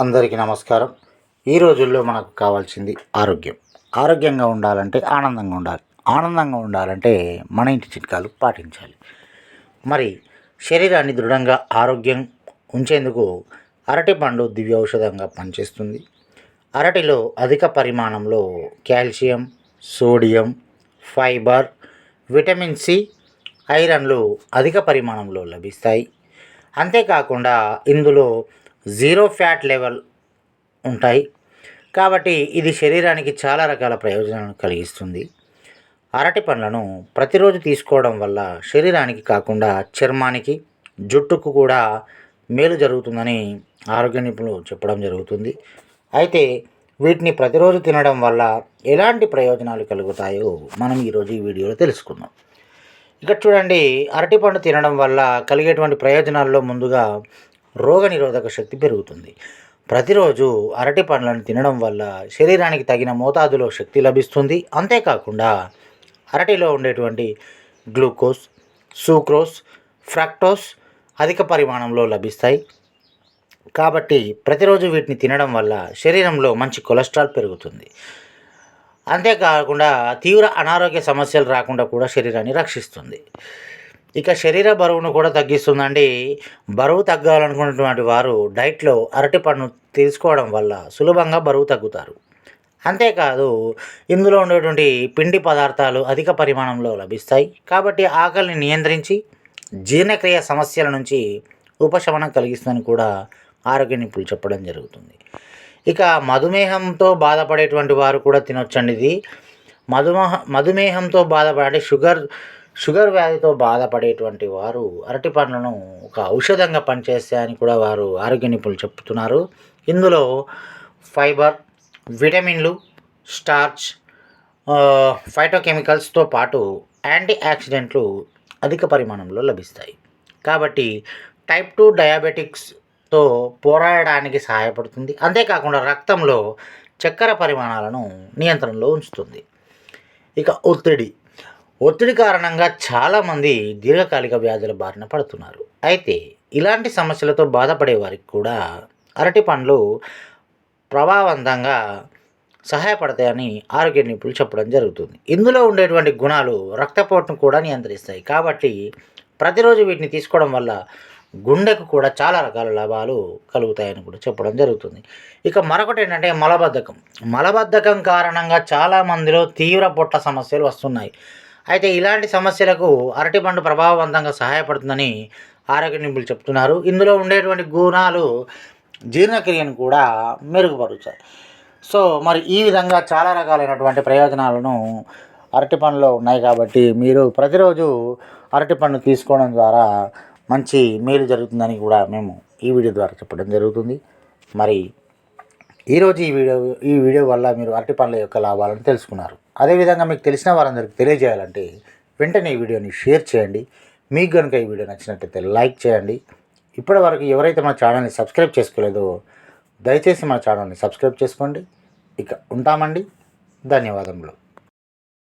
అందరికీ నమస్కారం. ఈ రోజుల్లో మనకు కావాల్సింది ఆరోగ్యం. ఆరోగ్యంగా ఉండాలంటే ఆనందంగా ఉండాలి. ఆనందంగా ఉండాలంటే మన ఇంటి చిట్కాలు పాటించాలి. మరి శరీరాన్ని దృఢంగా ఆరోగ్యం ఉంచేందుకు అరటిపండు దివ్య ఔషధంగా పనిచేస్తుంది. అరటిలో అధిక పరిమాణంలో calcium sodium fibre vitamin C ఐరన్లు అధిక పరిమాణంలో లభిస్తాయి. అంతేకాకుండా ఇందులో జీరో ఫ్యాట్ లెవెల్ ఉంటాయి. కాబట్టి ఇది శరీరానికి చాలా రకాల ప్రయోజనాలను కలిగిస్తుంది. అరటి పండ్లను ప్రతిరోజు తీసుకోవడం వల్ల శరీరానికి కాకుండా చర్మానికి జుట్టుకు కూడా మేలు జరుగుతుందని ఆరోగ్య నిపుణులు చెప్పడం జరుగుతుంది. అయితే వీటిని ప్రతిరోజు తినడం వల్ల ఎలాంటి ప్రయోజనాలు కలుగుతాయో మనం ఈరోజు ఈ వీడియోలో తెలుసుకుందాం. ఇక్కడ చూడండి అరటిపండు తినడం వల్ల కలిగేటువంటి ప్రయోజనాల్లో ముందుగా రోగనిరోధక శక్తి పెరుగుతుంది. ప్రతిరోజు అరటి పండ్లను తినడం వల్ల శరీరానికి తగిన మోతాదులో శక్తి లభిస్తుంది. అంతేకాకుండా అరటిలో ఉండేటువంటి గ్లూకోజ్ సూక్రోస్ ఫ్రాక్టోస్ అధిక పరిమాణంలో లభిస్తాయి. కాబట్టి ప్రతిరోజు వీటిని తినడం వల్ల శరీరంలో మంచి కొలెస్ట్రాల్ పెరుగుతుంది. అంతేకాకుండా తీవ్ర అనారోగ్య సమస్యలు రాకుండా కూడా శరీరాన్ని రక్షిస్తుంది. ఇక శరీర బరువును కూడా తగ్గిస్తుందండి. బరువు తగ్గాలనుకున్నటువంటి వారు డైట్లో అరటిపండు తీసుకోవడం వల్ల సులభంగా బరువు తగ్గుతారు. అంతేకాదు ఇందులో ఉండేటువంటి పిండి పదార్థాలు అధిక పరిమాణంలో లభిస్తాయి. కాబట్టి ఆకలిని నియంత్రించి జీర్ణక్రియ సమస్యల నుంచి ఉపశమనం కలిగిస్తుందని కూడా ఆరోగ్య నిపుణులు చెప్పడం జరుగుతుంది. ఇక మధుమేహంతో బాధపడేటువంటి వారు కూడా తినొచ్చండి ఇది. మధుమేహ మధుమేహంతో బాధపడే షుగర్ షుగర్ వ్యాధితో బాధపడేటువంటి వారు అరటి పండ్లను ఒక ఔషధంగా పనిచేస్తాయని కూడా వారు ఆరోగ్య నిపుణులు చెప్తున్నారు. ఇందులో ఫైబర్ విటమిన్లు స్టార్చ్ ఫైటోకెమికల్స్తో పాటు యాంటీ ఆక్సిడెంట్లు అధిక పరిమాణంలో లభిస్తాయి. కాబట్టి టైప్ టూ డయాబెటిక్స్తో పోరాడడానికి సహాయపడుతుంది. అంతేకాకుండా రక్తంలో చక్కెర పరిమాణాలను నియంత్రణలో ఉంచుతుంది. ఇక ఒత్తిడి. ఒత్తిడి కారణంగా చాలామంది దీర్ఘకాలిక వ్యాధుల బారిన పడుతున్నారు. అయితే ఇలాంటి సమస్యలతో బాధపడే వారికి కూడా అరటి పండ్లు ప్రభావవంతంగా సహాయపడతాయని ఆరోగ్య నిపుణులు చెప్పడం జరుగుతుంది. ఇందులో ఉండేటువంటి గుణాలు రక్తపోటును కూడా నియంత్రిస్తాయి. కాబట్టి ప్రతిరోజు వీటిని తీసుకోవడం వల్ల గుండెకు కూడా చాలా రకాల లాభాలు కలుగుతాయని కూడా చెప్పడం జరుగుతుంది. ఇక మరొకటి ఏంటంటే మలబద్ధకం. మలబద్ధకం కారణంగా చాలామందిలో తీవ్ర పొట్ట సమస్యలు వస్తున్నాయి. అయితే ఇలాంటి సమస్యలకు అరటిపండు ప్రభావవంతంగా సహాయపడుతుందని ఆరోగ్య నిపుణులు చెప్తున్నారు. ఇందులో ఉండేటువంటి గుణాలు జీర్ణక్రియను కూడా మెరుగుపరుస్తాయి. సో మరి ఈ విధంగా చాలా రకాలైనటువంటి ప్రయోజనాలను అరటిపండులో ఉన్నాయి కాబట్టి మీరు ప్రతిరోజు అరటిపండు తీసుకోవడం ద్వారా మంచి మేలు జరుగుతుందని కూడా మేము ఈ వీడియో ద్వారా చెప్పడం జరుగుతుంది. మరి ఈరోజు ఈ వీడియో ఈ వీడియో వల్ల మీరు అరటి పండ్ల యొక్క లాభాలను తెలుసుకున్నారు. అదేవిధంగా మీకు తెలిసిన వారందరికీ తెలియజేయాలంటే వెంటనే ఈ వీడియోని షేర్ చేయండి. మీకు కనుక ఈ వీడియో నచ్చినట్లయితే లైక్ చేయండి. ఇప్పటి వరకు ఎవరైతే మా ఛానల్ని సబ్స్క్రైబ్ చేసుకోలేదో దయచేసి మా ఛానల్ని సబ్స్క్రైబ్ చేసుకోండి. ఇక ఉంటామండి. ధన్యవాదములు.